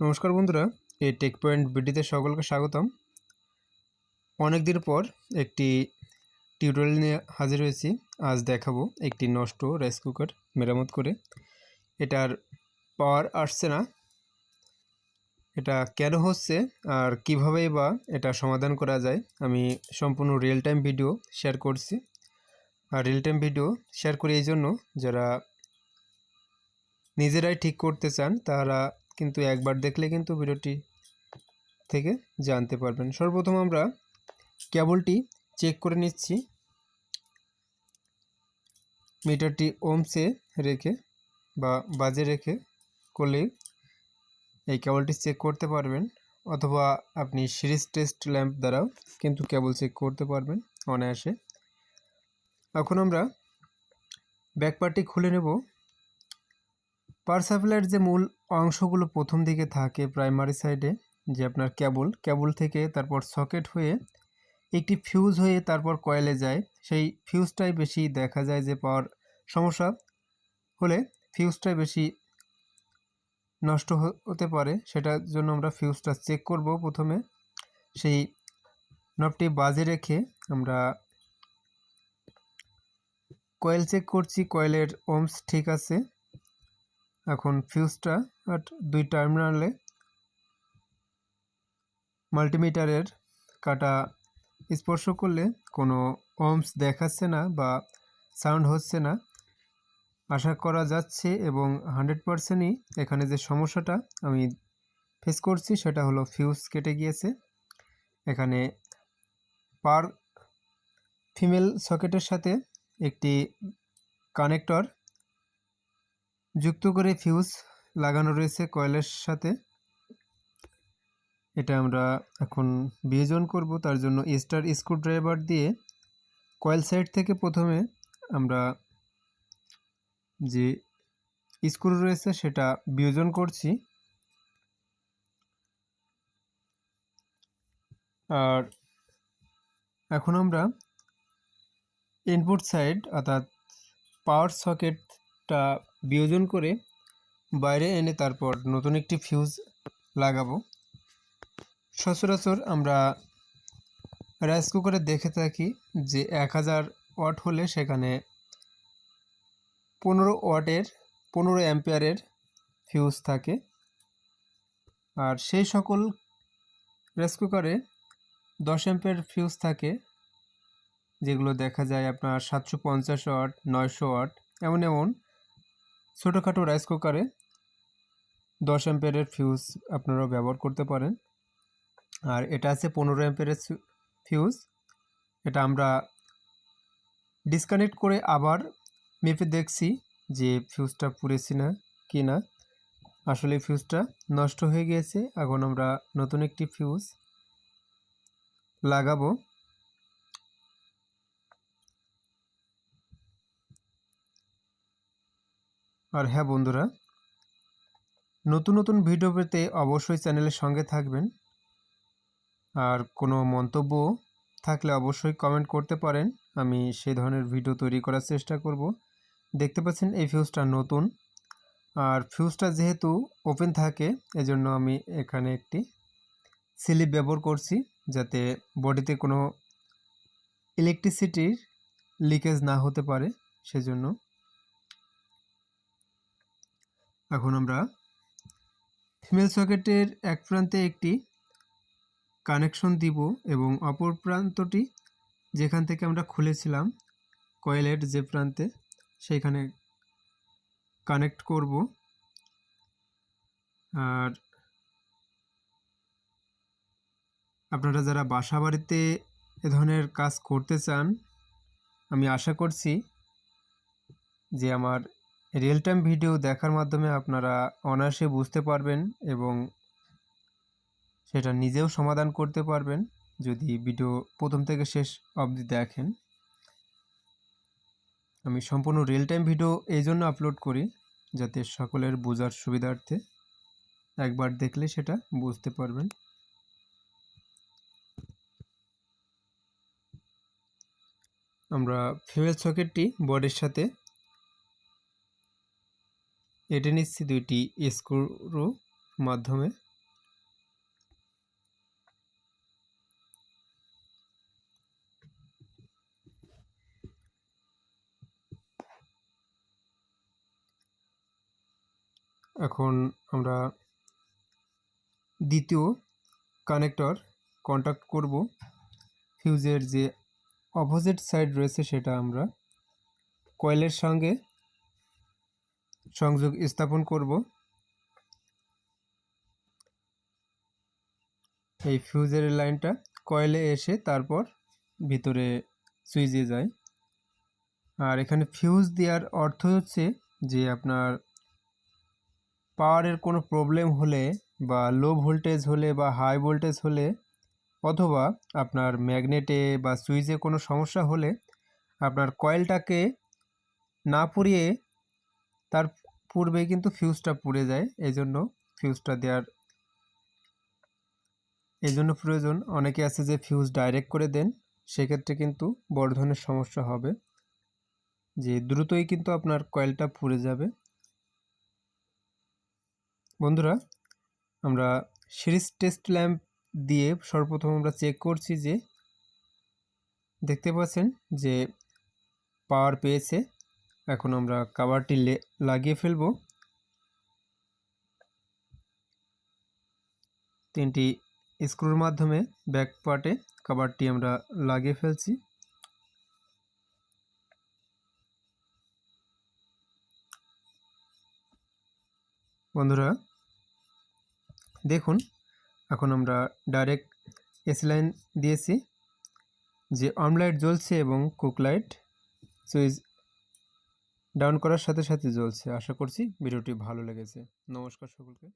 নমস্কার বন্ধুরা, এই টেক পয়েন্ট বিডিতে সকলকে স্বাগতম। অনেক দিন পর একটি টিউটোরিয়াল নিয়ে হাজির হয়েছি। আজ দেখাবো একটি নষ্ট রাইস কুকার মেরামত করে। এটার পাওয়ার আসছে না। এটা কেন হচ্ছে আর কীভাবে বা এটা সমাধান করা যায়, আমি সম্পূর্ণ রিয়েল টাইম ভিডিও শেয়ার করছি। আর রিয়েল টাইম ভিডিও শেয়ার করি এই জন্য যারা নিজেরাই ঠিক করতে চান, তারা কিন্তু একবার দেখলে কিন্তু ভিডিওটি থেকে জানতে পারবেন। সর্বপ্রথম আমরা কেবলটি চেক করে নিচ্ছি। মিটারটি ওমসে রেখে বা বাজে রেখে করলে এই কেবলটি চেক করতে পারবেন অথবা আপনি সিরিজ টেস্ট ল্যাম্প দ্বারাও কিন্তু কেবল চেক করতে পারবেন অনায়াসে। এখন আমরা ব্যাকপার্টটি খুলে নেব। পাওয়ার যে মূল অংশগুলো প্রথম দিকে থাকে প্রাইমারি সাইডে, যে আপনার ক্যাবল ক্যাবল থেকে তারপর সকেট হয়ে একটি ফিউজ হয়ে তারপর কয়েলে যায়। সেই ফিউজটাই বেশি দেখা যায় যে পাওয়ার সমস্যা হলে ফিউজটাই বেশি নষ্ট হতে পারে। সেটার জন্য আমরা ফিউজটা চেক করব প্রথমে। সেই নবটি বাজে রেখে আমরা কয়েল চেক করছি, কয়েলের ওমস ঠিক আছে। এখন ফিউজটা দুই টার্মিনালে মাল্টিমিটারের কাটা স্পর্শ করলে কোনো ওমস দেখাচ্ছে না বা সাউন্ড হচ্ছে না। আশা করা যাচ্ছে এবং হান্ড্রেড পারসেন্টই এখানে যে সমস্যাটা আমি ফেস করছি সেটা হলো ফিউজ কেটে গিয়েছে। এখানে পার ফিমেল সকেটের সাথে একটি কানেক্টর যুক্ত করে ফিউজ লাগানো রয়েছে কয়েলের সাথে। এটা আমরা এখন বিয়োজন করব, তার জন্য স্টার স্ক্রুড্রাইভার দিয়ে কয়েল সাইড থেকে প্রথমে আমরা যে স্ক্রু রয়েছে সেটা বিয়োজন করছি। আর এখন আমরা ইনপুট সাইড অর্থাৎ পাওয়ার সকেটটা বিয়োজন করে বাইরে এনে তারপর নতুন একটি ফিউজ লাগাবো। সচরাচর আমরা রাইস কুকারে দেখে থাকি যে এক হাজার ওয়াট হলে সেখানে পনেরো ওয়াটের, পনেরো অ্যাম্পিয়ারের ফিউজ থাকে। আর সেই সকল রাইস কুকারে দশ অ্যাম্পিয়ার ফিউজ থাকে, যেগুলো দেখা যায় আপনার সাতশো পঞ্চাশ ওয়াট, নয়শো ওয়াট, এমন এমন। ছোটোখাটো রাইস কুকারে দশ অ্যাম্পিয়ারের ফিউজ আপনারা ব্যবহার করতে পারেন। আর এটা আছে পনেরো অ্যাম্পিয়ারের ফিউজ এটা আমরা ডিসকানেক্ট করে আবার মেপে দেখছি যে ফিউজটা পুড়েছি না, কি না। আসলে ফিউজটা নষ্ট হয়ে গিয়েছে। এখন আমরা নতুন একটি ফিউজ লাগাবো। আর হ্যাঁ বন্ধুরা, নতুন নতুন ভিডিও পেতে অবশ্যই চ্যানেলের সঙ্গে থাকবেন। আর কোনো মন্তব্য থাকলে অবশ্যই কমেন্ট করতে পারেন। আমি সেই ধরনের ভিডিও তৈরি করার চেষ্টা করব। দেখতে পাচ্ছেন এই ফিউজটা নতুন। আর ফিউজটা যেহেতু ওপেন থাকে, এজন্য আমি এখানে একটি স্লিপ ব্যবহার করছি যাতে বডিতে কোনো ইলেকট্রিসিটির লিকেজ না হতে পারে, সেজন্য এখন আমরা ফিমেল সকেটের এক প্রান্তে একটি কানেকশন দিব এবং অপর প্রান্তটি যেখান থেকে আমরা খুলেছিলাম কয়েলের যে প্রান্তে, সেইখানে কানেক্ট করব। আর আপনারা যারা বাসা বাড়িতে এ ধরনের কাজ করতে চান, আমি আশা করছি যে আমার রিয়েল টাইম ভিডিও দেখার মাধ্যমে আপনারা অনায়াসে বুঝতে পারবেন এবং সেটা নিজেও সমাধান করতে পারবেন যদি ভিডিও প্রথম থেকে শেষ অবধি দেখেন। আমি সম্পূর্ণ রিয়েল টাইম ভিডিও এই জন্য আপলোড করি যাতে সকলের বোঝার সুবিধার্থে একবার দেখলে সেটা বুঝতে পারবেন। আমরা ফিমেল সকেটটি বডির সাথে এটে নিচ্ছি দুইটি স্ক্রু মাধ্যমে। এখন আমরা দ্বিতীয় কানেক্টর কন্ট্যাক্ট করব। ফিউজের যে অপোজিট সাইড রয়েছে সেটা আমরা কয়েলের সঙ্গে সংযোগ স্থাপন করব। এই ফিউজের লাইনটা কয়েলে এসে তারপর ভিতরে সুইচে যায়। আর এখানে ফিউজ দেওয়ার অর্থ হচ্ছে যে আপনার পাওয়ারের কোনো প্রবলেম হলে বা লো ভোল্টেজ হলে বা হাই ভোল্টেজ হলে অথবা আপনার ম্যাগনেটে বা সুইচে কোনো সমস্যা হলে আপনার কয়েলটাকে না পুড়িয়ে তার পূর্বেই কিন্তু ফিউজটা পুড়ে যায়। এই জন্য ফিউজটা দেওয়ার এই জন্য প্রয়োজন। অনেকে আছে যে ফিউজ ডাইরেক্ট করে দেন, সেক্ষেত্রে কিন্তু বড় ধরনের সমস্যা হবে। যে দ্রুতই কিন্তু আপনার কয়েলটা পুড়ে যাবে। বন্ধুরা, আমরা সিরিজ টেস্ট ল্যাম্প দিয়ে সর্বপ্রথম আমরা চেক করছি যে, দেখতে পাচ্ছেন যে পাওয়ার পেয়েছে। এখন আমরা কাভারটি লাগিয়ে ফেলব। তিনটি স্ক্রুর মাধ্যমে ব্যাক পার্টে কাভারটি আমরা লাগিয়ে ফেলছি। বন্ধুরা, দেখুন, এখন আমরা ডাইরেক্ট এসি লাইন দিয়েছি, যে অন লাইট জ্বলছে এবং কুকলাইট সুইচ ডাউন করার সাথে সাথে জ্বলছে। আশা করছি ভিডিওটি ভালো লেগেছে। নমস্কার সকলকে।